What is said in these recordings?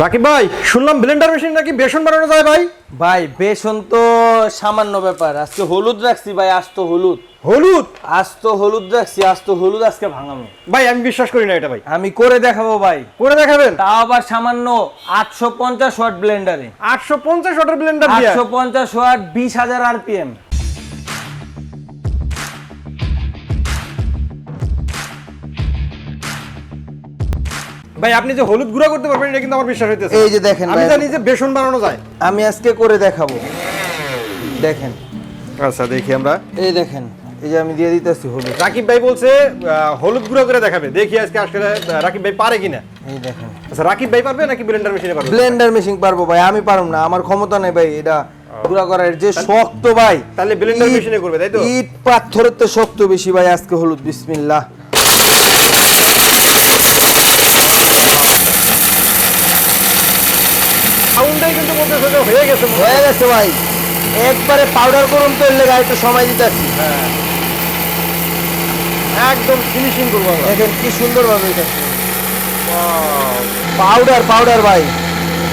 রাকিব ভাই শুনলাম Blender machine নাকি বেসন বানানো যায় ভাই? ভাই বেসন তো সামান্য ব্যাপার। আজকে হলুদ রাখছি ভাই আজ তো হলুদ। হলুদ? আজ তো হলুদ রাখছি আজ তো হলুদ আজকে ভাঙানো ভাই আমি বিশ্বাস করি না এটা ভাই। আমি করে দেখাবো ভাই। করে দেখাবেন? তাও আবার সামান্য আটশো পঞ্চাশ ওয়াট ব্লেন্ডারে আটশো পঞ্চাশ ওয়াটার ব্লেন্ডার আটশো পঞ্চাশ ওয়াট বিশ হাজার আরপিএম ভাই আপনি যে হলুদ গুঁড়া করতে পারবেন এটা কিন্তু আমার বিশ্বাস হইতেছে এই যে দেখেন আমি জানি যে বেসন বানানো যায়। আমি আজকে করে দেখাবো। দেখেন। আচ্ছা দেখি আমরা। এই দেখেন এই যে আমি দিয়ে দিতেছি হলুদ। রাকিব ভাই বলছে হলুদ গুঁড়া করে দেখাবে। দেখি আজকে আসলে রাকিব ভাই পারে কিনা। এই দেখেন। আচ্ছা রাকিব ভাই পারবে নাকি ব্লেন্ডার মেশিনে পারবে? ব্লেন্ডার মেশিন পারব ভাই আমি পারব না আমার ক্ষমতা নেই ভাই এটা গুঁড়া করার যে শক্ত ভাই। তাহলে ব্লেন্ডার মেশিনে করবে, তাই তো? ইট পাথরের তো শক্ত বেশি ভাই আজকে হলুদ বিসমিল্লাহ সাউন্ডটাই কিন্তু বলতেছে যে হয়ে গেছে হয়ে গেছে ভাই। একবারে পাউডার করুন তো লেগে একটু সময় দিতেছি একদম ফিনিশিং করব দেখেন কি সুন্দর ভাবে এটা। পাউডার পাউডার ভাই।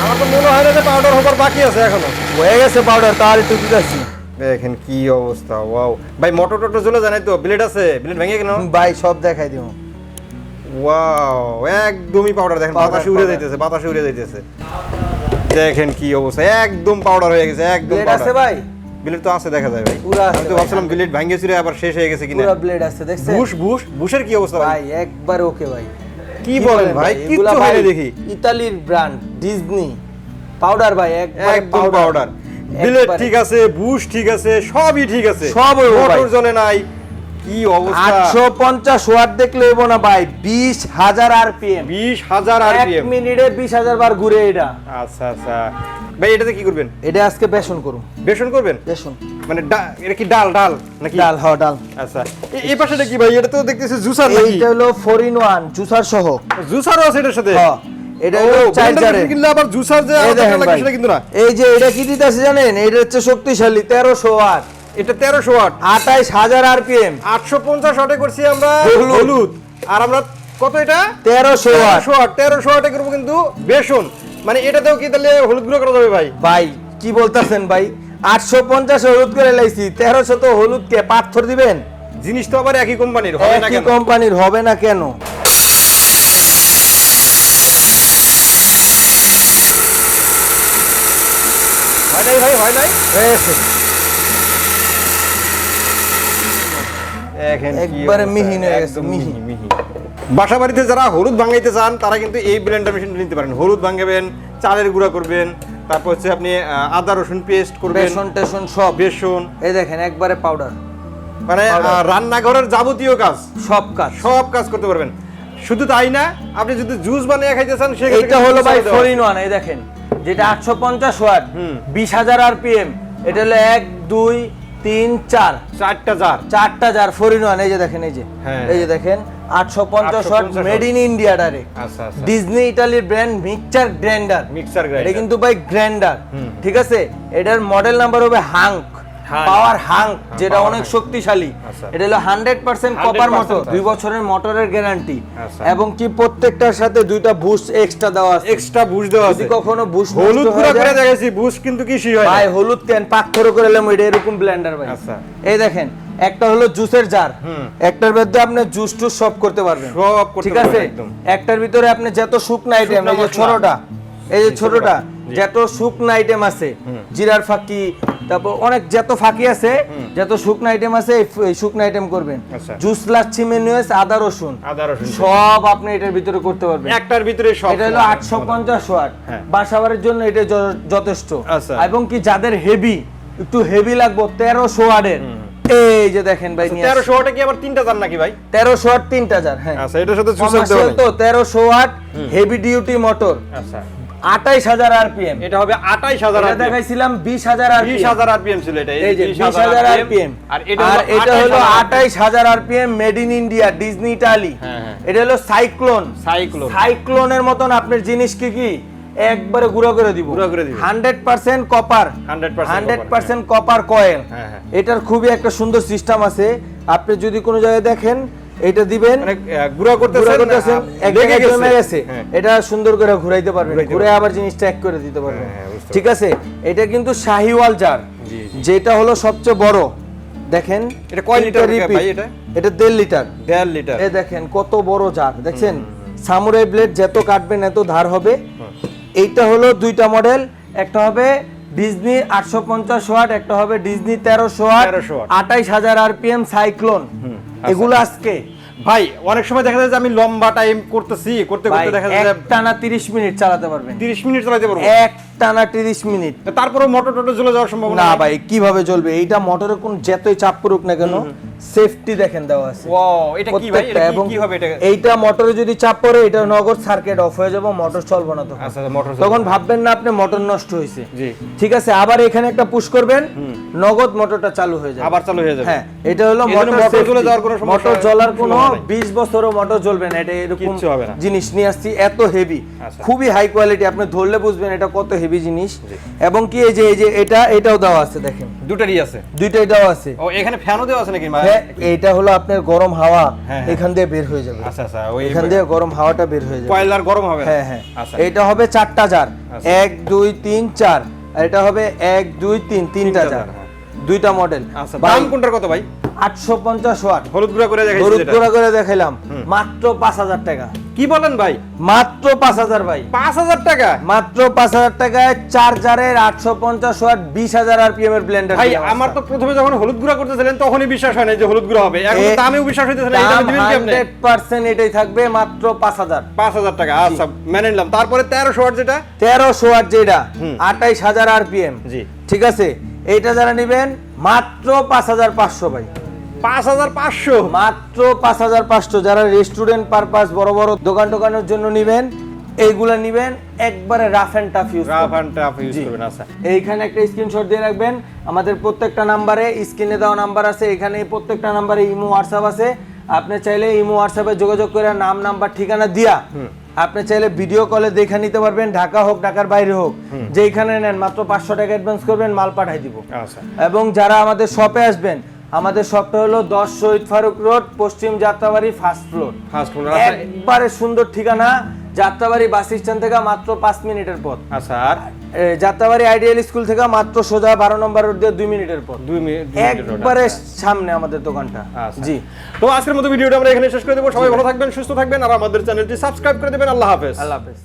আমার তো মনে হয় না যে পাউডার হবার বাকি আছে এখনও। হয়ে গেছে পাউডার তাহলে একটু দিতেছি দেখেন কি অবস্থা ওয়াও ভাই মোটর টোটর চলে জানাই তো ব্লেড আছে? ব্লেড ভেঙে কেন ভাই সব দেখাই দিব। ওয়াও একদমই পাউডার দেখেন বাতাসে উড়ে. যাইতেছে বাতাসে উড়ে যাইতেছে। দেখেন কি অবস্থা একদম পাউডার হয়ে গেছে একদম ব্লেড আছে ভাই? ব্লেড তো আছে দেখা যায় ভাই। পুরা আমি তো ভাবছিলাম ব্লেড ভেঙে চুরে আবার শেষ হয়ে গেছে কিনা। পুরো ব্লেড আছে দেখছেন? বুশ বুশ বুশের কি অবস্থা ভাই? একবার ওকে ভাই। কি বলেন ভাই? কিচ্ছু ভাই হয়নি দেখি। ইতালির ব্র্যান্ড ডিজনি পাউডার ভাই একবার একদম পাউডার ব্লেড ঠিক আছে বুশ ঠিক আছে সবই ঠিক আছে। সব। মোটর জ্বলে নাই কি অবস্থা? আটশো পঞ্চাশ ওয়াট দেখলে হইব না ভাই বিশ হাজার আরপিএম। বিশ হাজার এক আরপিএম। মিনিটে বিশ হাজার বার ঘুরে এটা। আচ্ছা আচ্ছা। ভাই এটাতে কি করবেন? এটা আজকে বেসন করুন। বেসন করবেন? বেসন। মানে এটা কি ডাল ডাল নাকি? ডাল ডাল। আচ্ছা। এই পাশেটা কি ভাই? এটা তো দেখতেছি জুসার নাকি? এইটা হলো ফোর ইন ওয়ান জুসার সহ। জুসারও আছে এটার সাথে? হ, এটা হলো চার্জারে machine আবার জুসার যে সেটা কিন্তু না। এই যে এটা কি দিতেছে জানেন? এটা হচ্ছে শক্তিশালী তেরোশো ওয়াট। এটা তেরোশো ওয়াট। আঠাইশ হাজার আরপিএম। আটশো পঞ্চাশ ওয়াটে করছি আমরা হলুদ। আর আমরা কত এটা? তেরোশো ওয়াট। তেরোশো ওয়াট। তেরোশো ওয়াটে করব কিন্তু বেসন। মানে এটাতেও কি তাহলে হলুদ গুঁড়ো করা যাবে ভাই? ভাই কি বলতেছেন ভাই? আটশো পঞ্চাশ হলুদ করে লাইছি তেরোশো তো হলুদ কে পাথর দিবেন? জিনিস তো আবার একই কোম্পানির হবে না একই কোম্পানির হবে না কেন? হয় নাই ভাই হয় নাই? হয়েছে। দেখেন কি একবারে মিহি হয়ে গেছে, মিহি। মিহি বাসা বাড়িতে যারা হলুদ ভাঙাইতে চান তারা কিন্তু এই ব্লেন্ডার মেশিন নিতে পারেন। হলুদ ভাঙাবেন চালের গুঁড়া করবেন তারপর হচ্ছে আপনি আদা রসুন পেস্ট করবেন। বেসন টেসন সব। বেসন। এই দেখেন একবারে পাউডার মানে রান্নাঘরের যাবতীয় কাজ। সব কাজ। সব কাজ করতে পারবেন। শুধু তাই না আপনি যদি জুস বানিয়ে খাইতে চান এইটা কিন্তু হলো ভাই ফোর ইন ওয়ান এই দেখেন। যেটা আটশো পঞ্চাশ ওয়াট। বিশ হাজার আরপিএম এটা হলো এক দুই তিন চার। চারটা জার চারটা ফোর ইন ওয়ান এই যে দেখেন এই যে। হ্যাঁ। এই যে দেখেন আটশো পঞ্চাশ watt made in India direct Disney ইটালির ব্র্যান্ড মিক্সচার গ্রাইন্ডার মিক্সার এটা কিন্তু ভাই গ্রাইন্ডার ঠিক আছে? এটার মডেল নাম্বার হবে হাঙ্ক. পাওয়ার হাঙ্ক যেটা অনেক শক্তিশালী। এটা হলো হান্ড্রেড পার্সেন্ট কপার মোটর দুই বছরের মোটরের গ্যারান্টি। এবং কি প্রত্যেকটার সাথে দুইটা বুস্ট এক্সট্রা দেওয়া আছে। এক্সট্রা বুশ দেওয়া আছে। কখনো বুস্ট হলুদ গুঁড়া করে দেখাইছি বুশ কিন্তু কিছুই হয় ভাই হলুদ কেন? পাথর করে এলাম এটা এরকম ব্লেন্ডার ভাই। আচ্ছা। এই দেখেন একটা হলো জুসের জার একটার মধ্যে আপনি জুস টুস সব করতে পারবেন। সব করতে ঠিক আছে? একটার ভিতরে আপনি যত শুকনো আইটেম এই যে ছোটটা এই যে ছোটটা। যত শুকনো আইটেম আছে জিরার ফাঁকি তারপর অনেক যত ফাঁকি আছে যত শুকনো আইটেম আছে এই শুকনো আইটেম করবেন। আচ্ছা। জুস লাচ্ছি আদা রসুন। আদা রসুন। সব আপনি এটার ভিতরে করতে পারবেন। একটার ভিতরে সব এটা হলো আটশো পঞ্চাশ ওয়াট। হ্যাঁ। বাসাবাড়ির জন্য এটা যথেষ্ট। আচ্ছা। এবং কি যাদের হেভি একটু হেভি লাগবো তেরোশো ওয়াটের। এই যে দেখেন ভাই নিয়ে তেরোশো ওয়াটে কি আবার তিনটা জার নাকি ভাই? তেরোশো ওয়াট তিনটা যার হ্যাঁ। আচ্ছা এটার সাথে Commercial দেওয়া তো তেরোশো ওয়াট হেভি ডিউটি মোটর আচ্ছা। আঠাইশ হাজার আরপিএম। এটা হবে হাজার দেখাইছিলাম বিশ হাজার বিশ আরপিএম হাজার আরপিএম ছিল এটা এই যে বিশ হাজার আরপিএম। আর এটা হলো 28,000 আঠাইশ হাজার RPM. Made in India Disney Italy. হ্যাঁ, হ্যাঁ। এটা হলো সাইক্লোন। সাইক্লোন। সাইক্লোনের মতন আপনার জিনিস কি কি? একবারে গুঁড়ো করে দিব। গুঁড়ো করে। Hundred percent copper. 100% hundred copper, percent copper coil. হ্যাঁ। এটার খুবই একটা সুন্দর সিস্টেম আছে। আপনি যদি কোনো জায়গায় দেখেন এটা দিবেন মানে গুঁড়া করতেছেন গেছে জমে গেছে। হ্যাঁ। এটা সুন্দর করে ঘুরাইতে পারবেন ঘুরে আবার জিনিসটা এক করে দিতে পারবেন। হ্যাঁ, ঠিক আছে? এটা কিন্তু শাহিওয়াল জার। যেটা হলো সবচেয়ে বড়। দেখেন এটা কয় লিটার ভাই এটা? এটা দেড় লিটার। দেড় লিটার। এ দেখেন কত বড় জার। দেখছেন? সামুরাই ব্লেড যত কাটবেন এত ধার হবে। এইটা হলো দুইটা মডেল একটা হবে ডিজনি আটশো পঞ্চাশ ওয়াট একটা হবে ডিজনি তেরোশো ওয়াট। 1300 watt। আঠাইশ হাজার আরপিএম সাইক্লোন। এগুলো আজকে। ভাই অনেক সময় দেখা যায় যে আমি লম্বা টাইম করতেছি করতে করতে দেখা যায় টানা তিরিশ মিনিট চালাতে পারবে 30 মিনিট চালাতে পারবে। এক টানা তিরিশ মিনিট। তারপরে মোটর টোটর জ্বলে যাওয়ার সম্ভাবনা না ভাই কীভাবে চলবে? এইটা মোটরে কোন যতই চাপ পড়ুক না কেন সেফটি দেখেন দেওয়া আছে। এটা কি ভাই? এটা কি হবে এটা? এইটা মোটরে যদি চাপ পড়ে এটা নগদ সার্কিট অফ হয়ে যাবে মোটর চলবে না তখন। আচ্ছা তখন ভাববেন না আপনি মোটর নষ্ট হয়েছে। ঠিক আছে আবার এখানে একটা পুশ করবেন নগদ মোটরটা চালু হয়ে যাবে। আবার চালু হয়ে যাবে। হ্যাঁ এটা হলো মোটর মোটর জ্বলে যাওয়ার কোনো মোটর জ্বলার কোনো 20 বছরও মোটর জ্বলবে না এটা এরকম জিনিস নিয়ে আসছি এত হেভি আচ্ছা। খুবই হাই কোয়ালিটি আপনি ধরলে বুঝবেন এটা কত হেভি জিনিস। এবং কি এই যে এই যে এটা এটাও দেওয়া আছে দেখেন। দুটারই আছে? দুইটাই দেওয়া আছে। ও এখানে ফ্যানও দেওয়া আছে নাকি? হ্যাঁ এইটা হলো আপনার গরম হাওয়া। হ্যাঁ, হ্যাঁ। এখান দিয়ে বের হয়ে যাবে। আচ্ছা আচ্ছা ওই এখান দিয়ে গরম হাওয়াটা বের হয়ে যাবে। কয়লার গরম হবে হ্যাঁ হ্যাঁ। আচ্ছা এটা হবে চারটা জার আচ্ছা। এক দুই তিন চার। আর এটা হবে এক দুই তিন তিনটা জার। দুইটা মডেল আচ্ছা দাম কোনটার কত ভাই? আটশো পঞ্চাশ ওয়াট হলুদ গুঁড়া করে দেখাইছি হলুদ। গুঁড়া করে দেখাইলাম। মাত্র পাঁচ হাজার টাকা। কি বলেন ভাই? মাত্র পাঁচ হাজার ভাই। পাঁচ হাজার টাকা? মাত্র পাঁচ হাজার টাকায় চার জারের আটশো পঞ্চাশ ওয়াট বিশ হাজার আরপিএম এর ব্লেন্ডার ভাই আমার তো প্রথমে যখন হলুদ গুঁড়া করতেছিলেন তখনই বিশ্বাস হয় না যে হলুদ গুঁড়া হবে। এখন দামেও বিশ্বাস হইতেছে না এটা দিবেন কি আপনি হান্ড্রেড পার্সেন্ট এটাই থাকবে মাত্র পাঁচ হাজার। পাঁচ হাজার টাকা আচ্ছা মেনে নিলাম। তারপরে তেরোশো ওয়াট যেটা? তেরোশো ওয়াট যেটা আঠাইশ হাজার আরপিএম। জি। ঠিক আছে? এইটা যারা নেবেন মাত্র পাঁচ হাজার পাঁচশো ভাই। পাঁচ হাজার পাঁচশো। মাত্র পাঁচ হাজার পাঁচশো। যারা রেস্টুরেন্ট পারপাস বড় বড় দোকান টোকানের জন্য নিবেন এইগুলা নিবেন একবারে rough and tough use rough and tough use করবেন আচ্ছা। এইখানে একটা স্ক্রিনশট দিয়ে রাখবেন। আমাদের প্রত্যেকটা নাম্বারে স্ক্রিনে দেওয়া নাম্বার আছে। এখানে প্রত্যেকটা নাম্বারে ইমো হোয়াটসঅ্যাপ আছে। আপনি চাইলে ইমো হোয়াটসঅ্যাপে যোগাযোগ করে নাম নাম্বার ঠিকানা দিয়া আপনি চাইলে ভিডিও কলে দেখে নিতে পারবেন ঢাকা হোক ঢাকার বাইরে হোক। যেখানে নেন মাত্র পাঁচশো টাকা অ্যাডভান্স করবেন মাল পাঠাই দিব। আচ্ছা। এবং যারা আমাদের শপে আসবেন আমাদের শপটা হলো দশ শহীদ ফারুক রোড পশ্চিম Jatrabari first floor. First floor একবারে সুন্দর ঠিকানা যাত্রাবাড়ি বাস স্ট্যান্ড থেকে মাত্র পাঁচ মিনিটের পথ। আচ্ছা আর? যাত্রাবাড়ি আইডিয়াল স্কুল থেকে মাত্র সোজা বারো নম্বর রোড দিয়ে দুই মিনিটের পর দুই মিনিট একবারে সামনে আমাদের দোকানটা। আচ্ছা। জি। তো আজকের মতো ভিডিওটা আমরা এখানে শেষ করে দেবো। সবাই ভালো থাকবেন সুস্থ থাকবেন আর আমাদের চ্যানেলটি সাবস্ক্রাইব করে দেবেন। আল্লাহ হাফেজ। আল্লাহ হাফেজ।